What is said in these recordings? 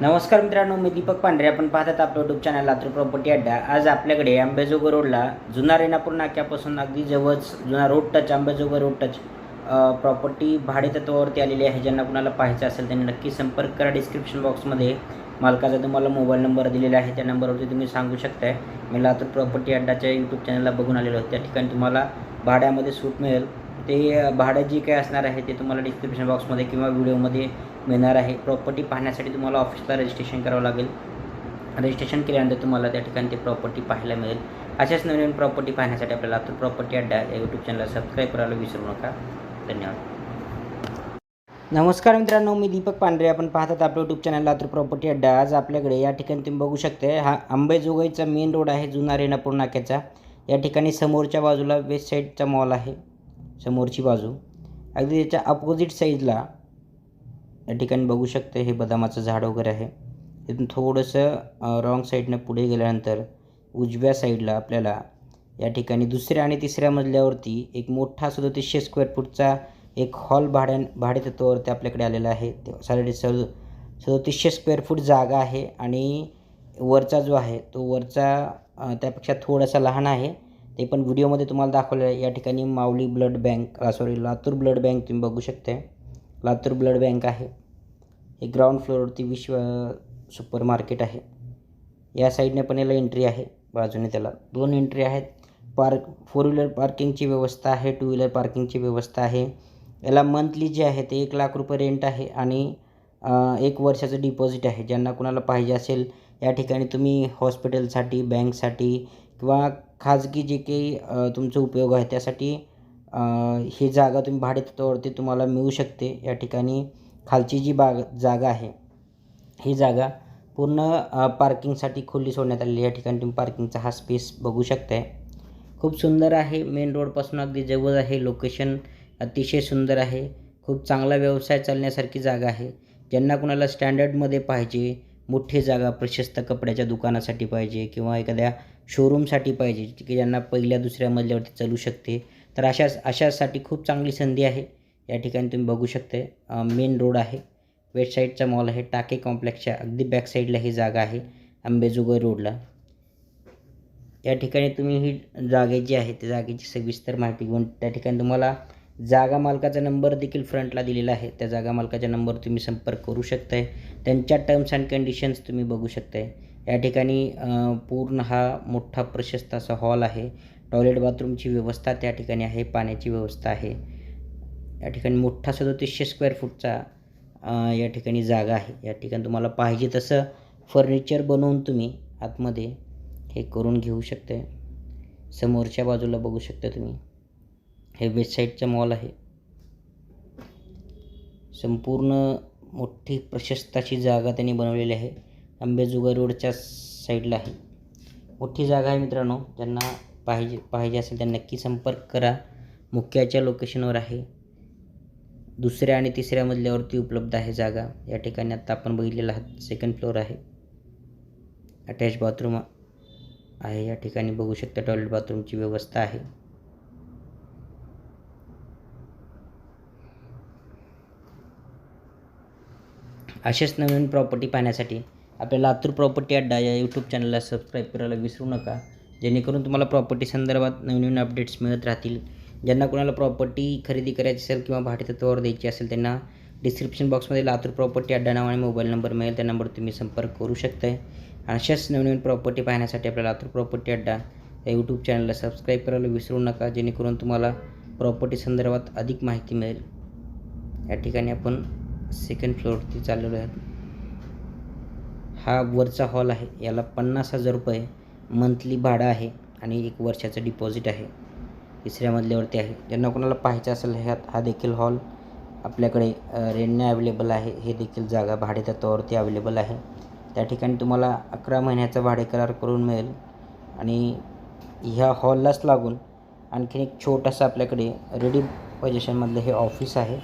नमस्कार मित्रांनो मी दीपक पांढरे. आपण पाहतात आपलं युट्यूब चॅनल लातूर प्रॉपर्टी अड्डा आज आपल्याकडे आंबेजोगा रोडला जुना रेणापूर नाक्यापासून अगदी जवळच जुना road touch Ambejoga road touch property भाडे तत्वावरती आलेली आहे. ज्यांना कुणाला पाहायचं असेल त्यांनी नक्की संपर्क करा. डिस्क्रिप्शन बॉक्समध्ये मालकाचा तुम्हाला मोबाईल नंबर दिलेला आहे. त्या नंबरवरती तुम्ही सांगू शकताय. मी लातूर प्रॉपर्टी अड्डाच्या यूट्यूब चॅनलला बघून आलेलो आहे. त्या ठिकाणी तुम्हाला भाड्यामध्ये सूट मिळेल. ते भाडं जे काही असणार आहे ते तुम्हाला डिस्क्रिप्शन बॉक्समध्ये किंवा व्हिडिओमध्ये मिळणार आहे. प्रॉपर्टी पाहण्यासाठी तुम्हाला ऑफिसला रजिस्ट्रेशन करावं लागेल. रजिस्ट्रेशन केल्यानंतर तुम्हाला त्या ठिकाणी ते प्रॉपर्टी पाहायला मिळेल. अशाच नवीन प्रॉपर्टी पाहण्यासाठी आपल्याला लातूर प्रॉपर्टी अड्डा या यूट्यूब चॅनलला सबस्क्राईब करायला विसरू नका. धन्यवाद. नमस्कार मित्रांनो मी दीपक पांढरे. आपण पाहतात आपलं यूट्यूब चॅनल लातूर प्रॉपर्टी अड्डा आज आपल्याकडे या ठिकाणी तुम्ही बघू शकते हा अंबेजोगाईचा मेन रोड आहे जुना रेणापूर नाक्याचा. या ठिकाणी समोरच्या बाजूला वेस्ट साईडचा मॉल आहे. समोरची बाजू. अगदी त्याच्या अपोजिट साईडला या ठिकाणी बघू शकते हे बदामाचं झाड वगैरे आहे. इथून थोडंसं रॉंग साईडनं पुढे गेल्यानंतर उजव्या साईडला आपल्याला या ठिकाणी दुसऱ्या आणि तिसऱ्या मजल्यावरती एक मोठा सदोतीसशे स्क्वेअर फूटचा एक हॉल भाड्या भाडेतत्वावरती आपल्याकडे आलेला आहे. ते साडे सद सदोतीसशे स्क्वेअर फूट जागा आहे आणि वरचा जो आहे तो वरचा त्यापेक्षा थोडासा लहान आहे. ते पण व्हिडिओमध्ये तुम्हाला दाखवलेलं आहे. या ठिकाणी Mauli blood bank sorry Latur blood bank तुम्ही बघू शकता लातूर ब्लड बँक आहे. हे ग्राउंड फ्लोअरवरती विश्व सुपर मार्केट आहे. या साईडने पण याला एंट्री आहे. बाजूने त्याला दोन एंट्री आहेत. पार्क फोर व्हीलर पार्किंगची व्यवस्था आहे टू व्हीलर पार्किंगची व्यवस्था आहे. याला मंथली जे आहे ते एक लाख रुपये रेंट आहे आणि एक वर्षाचं डिपॉझिट आहे. ज्यांना कुणाला पाहिजे असेल या ठिकाणी तुम्ही हॉस्पिटलसाठी बँकसाठी किंवा खाजगी जे काही अ, तुमचा उपयोग आहे त्यासाठी ही जागा तुम्ही भाडेतत्वावरती तुम्हाला मिळू शकते. या ठिकाणी खालची जी बाग जागा आहे ही जागा पूर्ण पार्किंगसाठी खुली सोडण्यात आलेली या ठिकाणी तुम्ही पार्किंगचा हा स्पेस बघू शकताय. खूप सुंदर आहे. मेन रोडपासून अगदी जवळ आहे. लोकेशन अतिशय सुंदर आहे. खूप चांगला व्यवसाय चालण्यासारखी जागा आहे. ज्यांना कुणाला स्टँडर्डमध्ये पाहिजे मोठी जागा प्रशस्त कपड्याच्या दुकानासाठी पाहिजे किंवा एखाद्या शोरूमसाठी पाहिजे की ज्यांना पहिल्या दुसऱ्या मजल्यावरती चालू शकते. तर अशा अशासाठी खूप चांगली संधी आहे. या ठिकाणी तुम्ही बघू शकताय. मेन रोड आहे. वेबसाईटचा मॉल आहे. टाके कॉम्प्लेक्सच्या अगदी बॅकसाईडला ही जागा आहे. आंबेजोगाई रोडला या ठिकाणी तुम्ही ही जागे जी आहे त्या जागेची सविस्तर माहिती घेऊन त्या ठिकाणी तुम्हाला जागा मालकाचा नंबर देखील फ्रंटला दिलेला आहे. त्या जागा मालकाच्या नंबर तुम्ही संपर्क करू शकताय. त्यांच्या टर्म्स अँड कंडिशन्स तुम्ही बघू शकताय. या ठिकाणी पूर्ण हा मोठा प्रशस्त असा हॉल आहे. टॉयलेट बाथरूमची व्यवस्था त्या ठिकाणी आहे पाण्याची व्यवस्था आहे. या ठिकाणी मोठा सदोतीसशे स्क्वेअर फूटचा या ठिकाणी जागा आहे. या ठिकाणी तुम्हाला पाहिजे तसं फर्निचर बनवून तुम्ही आतमध्ये हे करून घेऊ शकते समोरच्या बाजूला बघू शकता तुम्ही. हे वेस्ट मॉल आहे. संपूर्ण मोठी प्रशस्ताची जागा त्यांनी बनवलेली आहे. अंबेजोगाई रोडच्या साईडला आहे. मोठी जागा आहे मित्रांनो ज्यांना पाहिजे पाहिजे असेल तर नक्की संपर्क करा. मुख्याच्या लोकेशनवर आहे. दुसऱ्या आणि तिसऱ्या मजल्यावरती उपलब्ध आहे जागा. या ठिकाणी आत्ता आपण बघितलेला हा सेकंड फ्लोअर आहे. अटॅच बाथरूम आहे. या ठिकाणी बघू शकता टॉयलेट बाथरूमची व्यवस्था आहे. अशाच नवीन प्रॉपर्टी पाहण्यासाठी आपल्या लातूर प्रॉपर्टी अड्डा या यूट्यूब चॅनलला सबस्क्राईब करायला विसरू नका. जेणेकरून तुम्हाला प्रॉपर्टी संदर्भात नवीन अपडेट्स मिळत राहतील. ज्यांना कोणाला प्रॉपर्टी खरेदी करायची असेल किंवा भाडेतत्वावर द्यायची असेल त्यांना डिस्क्रिप्शन बॉक्समध्ये लातूर प्रॉपर्टी अड्डा नाव आणि मोबाईल नंबर मिळेल. त्या नंबर तुम्ही संपर्क करू शकताय. अशाच नवीन प्रॉपर्टी पाहण्यासाठी आपल्या लातूर प्रॉपर्टी अड्डा या यूट्यूब चॅनलला सबस्क्राईब करायला विसरू नका. जेणेकरून तुम्हाला प्रॉपर्टी संदर्भात अधिक माहिती मिळेल. या ठिकाणी आपण सेकंड फ्लोअरवरती चाललेलो आहोत. हा वरचा हॉल आहे. याला पन्नास हजार रुपये मंथली भाडं आहे आणि एक वर्षाचं डिपॉझिट आहे. तिसऱ्या मजल्यावरती आहे. ज्यांना कोणाला पाहायचं असेल ह्यात हा देखील हॉल आपल्याकडे रेंटने अवेलेबल आहे. हे देखील जागा भाडेतत्वावरती अवेलेबल आहे. त्या ठिकाणी तुम्हाला अकरा महिन्याचा भाडे करार करून मिळेल. आणि ह्या हॉललाच लागून आणखीन एक छोटासा आपल्याकडे रेडी पोझिशनमधलं हे ऑफिस आहे.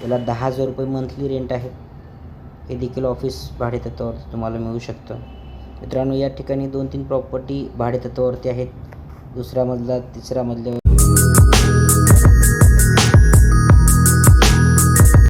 त्याला दहा हजार रुपये मंथली रेंट आहे. हे देखील ऑफिस भाडेतत्वावरती तुम्हाला मिळू शकतं. मित्रांनो या ठिकाणी दोन तीन प्रॉपर्टी भाडेतत्वावरती आहेत. दुसरा मजला तिसरा मजल्यावर